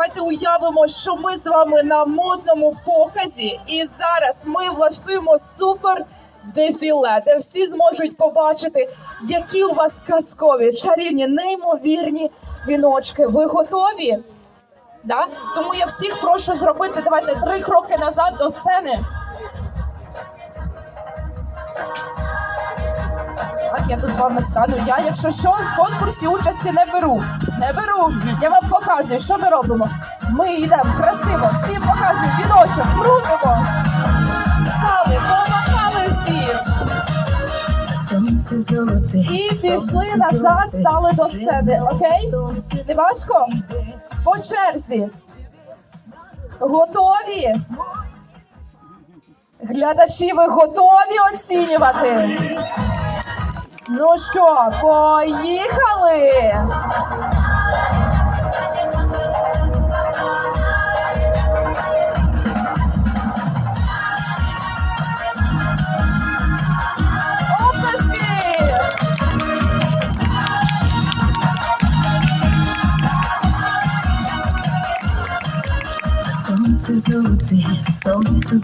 Давайте уявимо, що ми з вами на модному показі, і зараз ми влаштуємо супер дефіле, де всі зможуть побачити, які у вас казкові, чарівні, неймовірні віночки. Ви готові? Да? Тому я всіх прошу зробити. Давайте три кроки назад до сцени. Так, я тут з вами стану. Я, якщо що, в конкурсі участі не беру. Не беру. Я вам показую, що ми робимо. Ми йдемо красиво, всім показуємо віночок, крутимо. Стали, помахали всі. І пішли назад, стали до сцени, окей? Не важко? По черзі. Готові? Глядачі, ви готові оцінювати? Ну що, поїхали?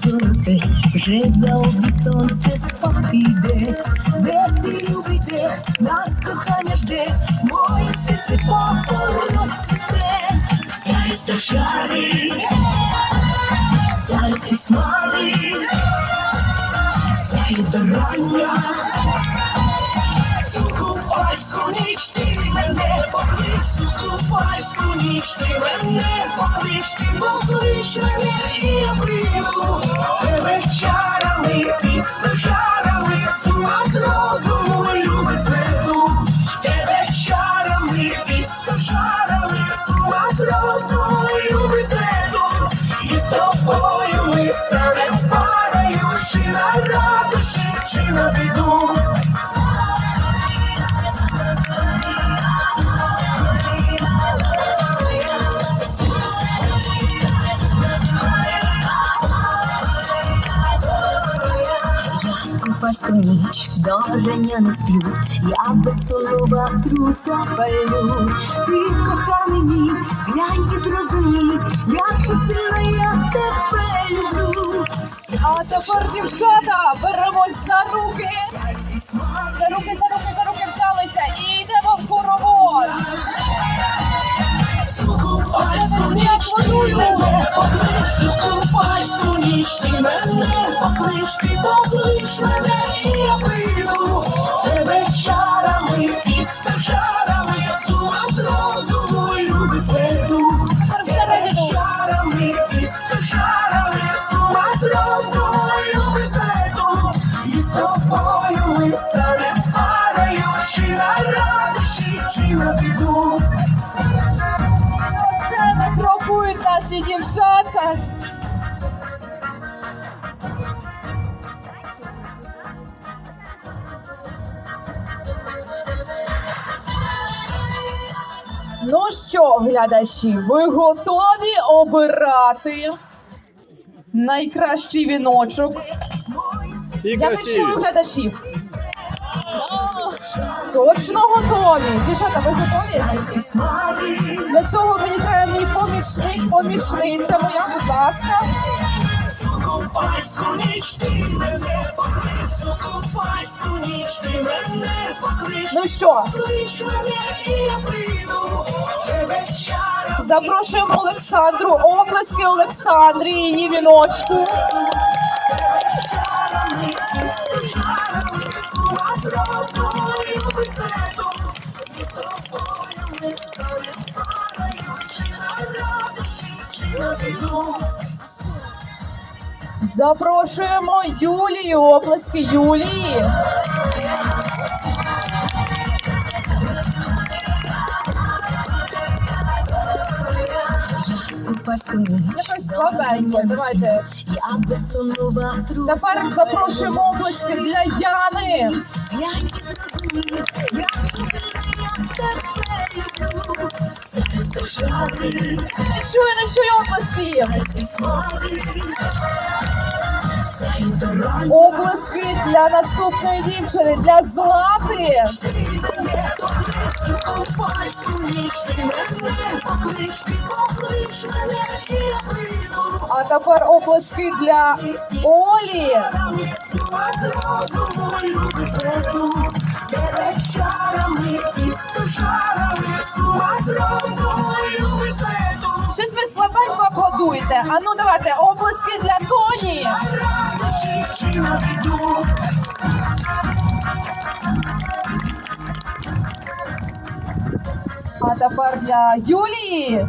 Золоте, вже за обі сонце спати йде. Де ти любите, нас кохання жде, моє серце попросите. Сяй сташари, сяй тисмари, сяй до рання. Суку пальську ніч поклич, суку пальську ніч ти мене поклич, ти поклич мене і я прийду. Тебе чарами, пісно жарами, сума з розуму любить зверну. Тебе чарами, пісно жарами, сума з розуму любить зверну. І з тобою ми станем парою, чи на радощі, чи на біду. Ніч не сплю, я без слова труса палю. Ти коханий мій, глянь і зрозумій, як сильно я тебе люблю. А тепер, дівчата, беремось за руки. За руки, за наші дівчатка. Ну що, глядачі, ви готові обирати найкращий віночок? Я не чую глядачів. Точно готові. Дівчата, ви готові? Для цього мені треба мій помічник, помічниця моя, будь ласка. Ну що, запрошуємо Олександру. Оплески Олександрі, її віночку. Запрошуємо Юлію. Оплески Юлії. Якось слабенько. Давайте. Тепер запрошуємо оплески для Яни. Не чую, не чую оплесків. Оплески для наступної дівчини, для Злати. А тепер оплески для Олі. З ума з розуму люби зведу, тебе чарами і стожарами, з з розуму годуєте. А ну давайте оплески для Тоні. А тепер для Юлії.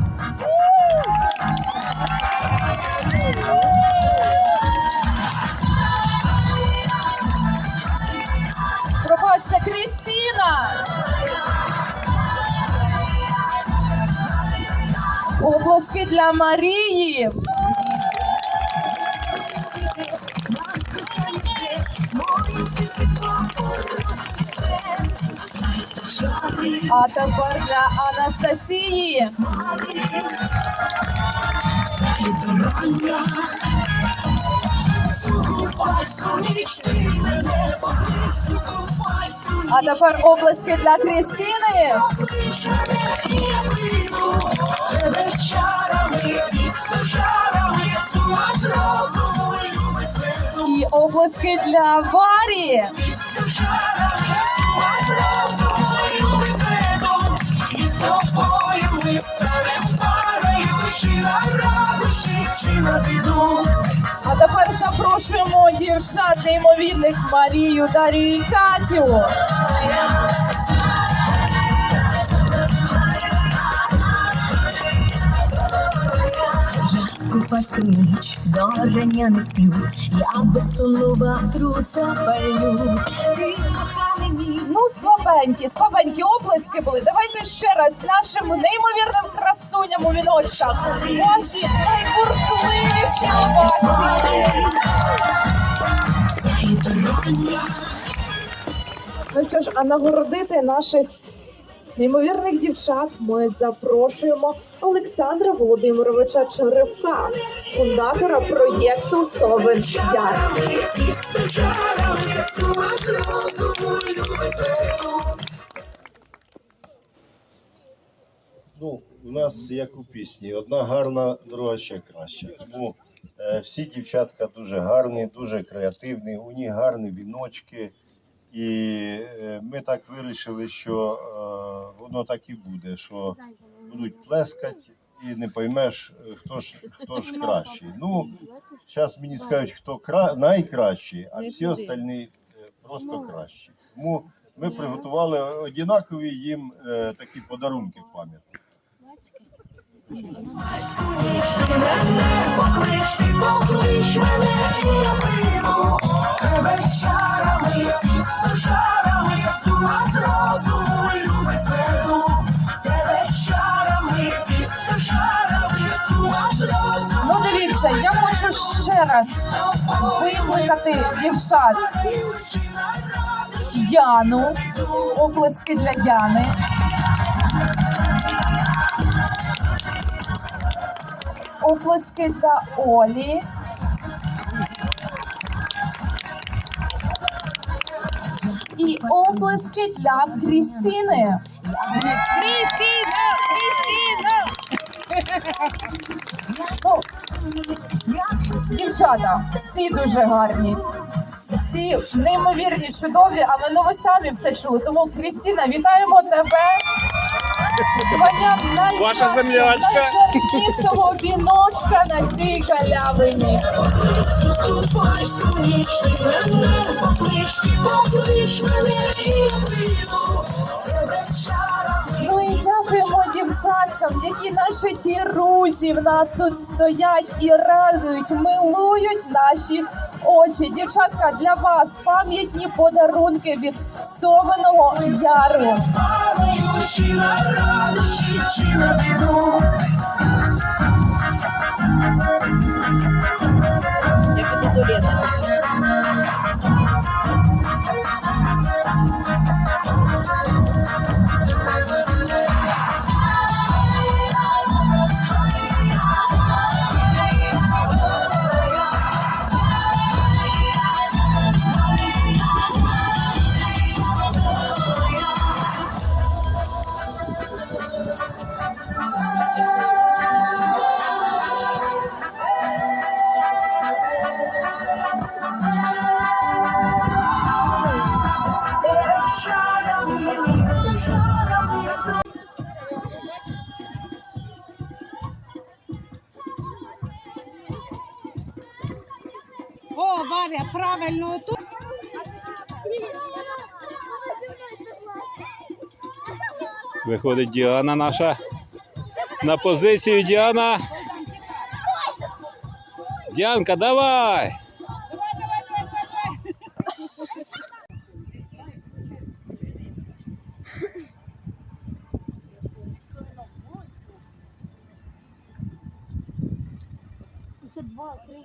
Пробачте, Крістіна. Оплески для Марії. А тепер для Анастасії. А тепер оплески для Крістіни. І оплески для Варі. А тепер запрошуємо дівчат неймовірних Марію, Дарію і Катю. Купальську ніч до рання не сплю, я без слова труса палю. Ти Ну, слабенькі, слабенькі оплески були. Давайте ще раз нашим неймовірним красуням у віночках. Ваші найбуркливіші овації. Ну що ж, а нагородити наших неймовірних дівчат ми запрошуємо Олександра Володимировича Черевка, фундатора проєкту Совен Яр. Ну, у нас як у пісні, одна гарна, друга ще краща. Тому е, всі дівчатка дуже гарні, дуже креативні, у них гарні віночки. І е, ми так вирішили, що е, воно так і буде, що будуть плескати і не поймеш, е, хто ж, хто ж кращий. Ну, зараз мені скажуть, хто кра... найкращий, а всі остальні е, просто кращі. Тому ми приготували однакові їм е, такі подарунки пам'ятні. Раз викликати дівчат Яну, оплески для Яни. Оплески для Олі. І оплески для Крістіни. Крістіно! Крістіно! Дівчата, всі дуже гарні. Всі неймовірні, чудові, але ну ви самі все чули. Тому Крістіна, вітаємо тебе. Званням найгарнішого віночка на цій галявині. Дівчаткам, які наші ті ружі в нас тут стоять і радують, милують наші очі. Дівчатка, для вас пам'ятні подарунки від Совиного Яру. правильно тут. Виходить Діана наша. На позицію Діана. Діанка, давай! Ще два, три.